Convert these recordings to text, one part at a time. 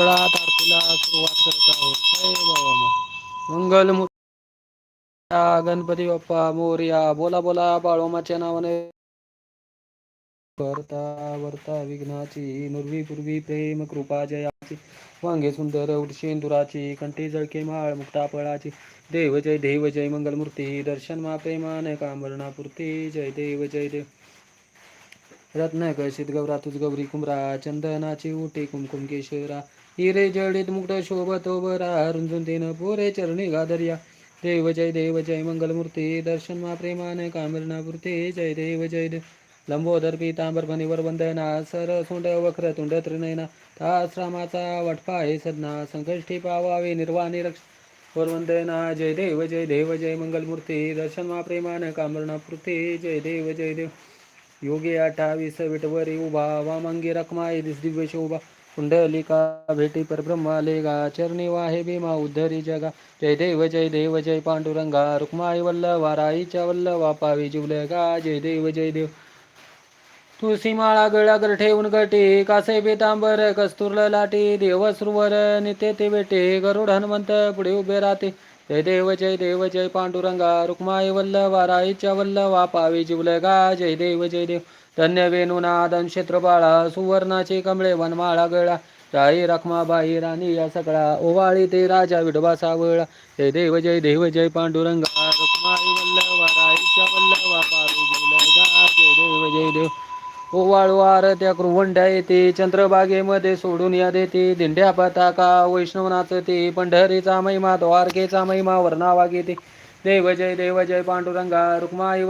मंगळात आरतीला सुरुवात करत आहोत. जय बाबा मंगल गणपती बाप्पा मोर्या. बोला बोला बाळोमाच्या नावाने. करता वर्ता विघ्नाची नुर्वी पूर्वी प्रेम कृपा जयाची. वांगे सुंदर उडशेंदुराची कंठी जळके माळ मुक्ता पळाची. देव जय देव जय मंगलमूर्ती. दर्शन मा प्रेमान कामरणापूर्ती जय देव जय देव. रत्न कळशीत गौरा तुझ गौरी कुमरा चंदनाची उटी कुमकुम केशरा. हिरे जडित मुक्त शोभत बरा रुंजून तीन पोरे चरणी गादर्या. देव जय देव जय मंगलमूर्ती दर्शन मा प्रेमान कामरणापूर्ती जय देव जय देव लंबोदर पीतांबर फणीवर वंदना. सर सुंड वक्र तुंड त्रिनयना. ताश्रमाचा वटपा हे सदना. संकष्टी पावावे निर्वाणी रक्ष वरवंदना जय देव जय देव जय मंगलमूर्ती. दर्शन मा प्रेमान कामरणापूर्ती जय देव जय देव. योगी अठ्ठावीस विटवरी उभा. वामांगी रखमाई दिस दिव्य शोभा. कुंडलिका भेटी परब्रह्माले गा चरणी वाहे भीमा उद्धरी जगा. जय देव जय देव जय पांडुरंगा रुक्माई वल्लवा राईच्या वल्लवा पावी जिवल गा जय देव जय देव. तुळशी माळा गळागर ठेवून गटी कासे पितांबर कस्तुरल लाटी देव सुरवर नित्य ते बेटे गरुड हनुमंत पुढे उभे राहते. जय देव जय देव जय पांडुरंगा रुक्माई वल्लवा राईच्या वल्लवा पावी जिवल गा जय देव जय देव. धन्य वेणुनादन क्षेत्रपाळा सुवर्णाचे कमळे वनमाळा गळा राई रखमाबाई राणी या सगळा ओवाळी ते राजा विडबा सावळा. जय देव जय देव जय पांडुरंगा रुक्माई वल्लभा राईच्या जय देव जय देव. ओवाळवार त्या कृवंड्या येते चंद्रबागेमध्ये सोडून या देते. दिंड्या पताका वैष्णव नाचते पंढरीचा महिमा द्वारकेचा महिमा वर्णावा घेते. देव जय देव जय पांडुरंगा रुक्माई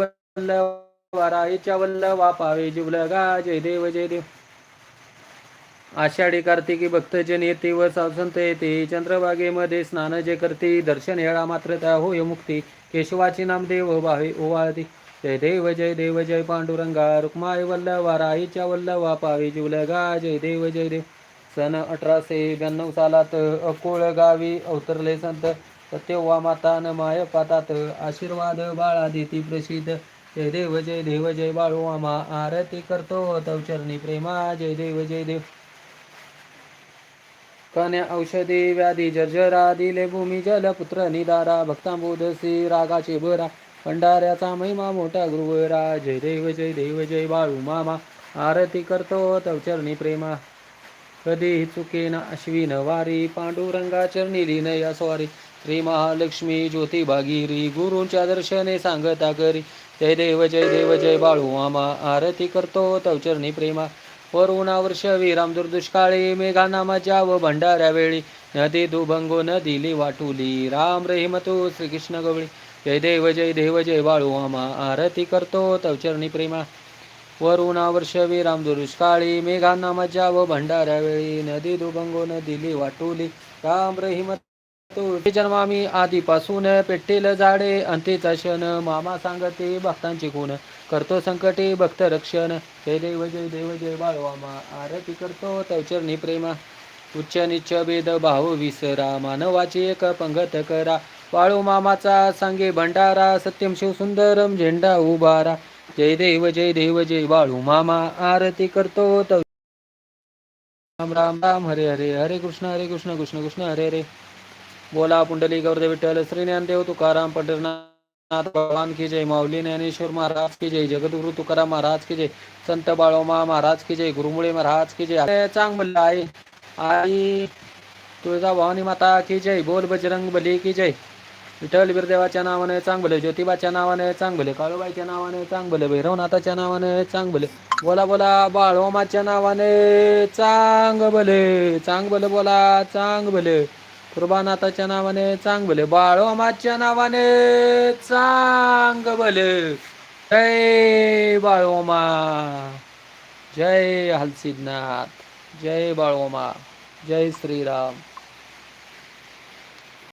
वल्लवाराईच्या वल्लवा पावे जिवल जय देव जय देव. आषाढी कार्तिकी भक्तजन येते व सावसंत येते. चंद्रभागेमध्ये स्नान जे करते दर्शन हेळा मात्र त्या होय मुक्ती. केशवाची नामदेव भावे ओवाळती. जय देव जय देव जय पांडुरंगा रुक्माय वल्लवा राईच्या वल्लवा पावे जिवल जय देव जय देव. सन अठराशे ब्याण्णव सालात अकोळ गावी अवतरले संत तेव्हा माता न माय पातात. आशीर्वाद बाळा देती प्रसिद्ध. जय देव जय देव जय बाळू आमा आरती करतो तवचरणी प्रेमा जय देव जय देव. कन्या औषधी व्याधी जर्जरा दिले भूमी जल पुत्र निदारा भक्तांबोध रागाचे बरा भंडाऱ्याचा महिमा मोठा गुरुवरा जय देव जय देव जय बाळू मामा आरती करतो तवचरणी प्रेमा. कधीही चुकेन अश्विन वारी पांडुरंगा चरणी लीन या स्वारी श्री महालक्ष्मी ज्योती भागीरी गुरूंच्या दर्शने सांगता करी जय देव जय देव जय बाळू मामा आरती करतो तवचरणी प्रेमा वरुणा वर्षवी विराम दुर्दुष्काळी मेघाना मजा व भंडाऱ्या वेळी नदी दुभंगो दिली वाटुली राम रहिमतो श्रीकृष्ण गवळी जय देव जय देव जय बाळू आमा आरती करतो तवचरणी प्रेमा वरुणा विराम रामदूर दुष्काळी मेघांना मजा व भंडाऱ्या वेळी नदी दुभंगो दिली वाटुली राम रहिमत जन्मामी आधीपासून पेटेल झाडे अंतीचा क्षण मामा सांगते भक्तांची गुण करतो संकटे भक्त रक्षण. जय देव जय देव जय बाळवामा. आरती करतो तवचरणी प्रेमा. उच्च निच्च भेद भाव विसरा. मानवाची एक पंगत करा. बाळू मामाचा सांगे भंडारा. सत्यम शिव सुंदरम झेंडा उभारा. जय देव जय देव जय बाळू मामा. आरती करतो तव राम राम राम. हरे हरे. हरे कृष्ण हरे कृष्ण कृष्ण कृष्ण हरे हरे. बोला पुंडली गौरदेव विठ्ठल श्री ज्ञानदेव तुकाराम पंढरनाथ भगवान की जय माऊली ज्ञानेश्वर महाराज की जय जगद्गुरु तुकाराम महाराज की जय संत बाळोमा महाराज की जय गुरुमुळे महाराज की जय. चांग म्हणलं आहे आई तुळजा भवानी माता की जय बोल बजरंग बली की जय. विठ्ठल बिरदेवाच्या नावाने चांग भले ज्योतिबाच्या नावाने चांग भले काळूबाईच्या नावाने चांग भले भैरवनाथाच्या नावाने चांग भले. बोला बोला बाळोमाच्या नावाने चांग भले चांग भले बोला चांग भले. कुर्बानाथाच्या नावाने चांग भले बाळोमाच्या नावाने चांग भले. जय बाळोमा. जय हलसिद्धनाथ जय बाळोमा. जय श्रीराम.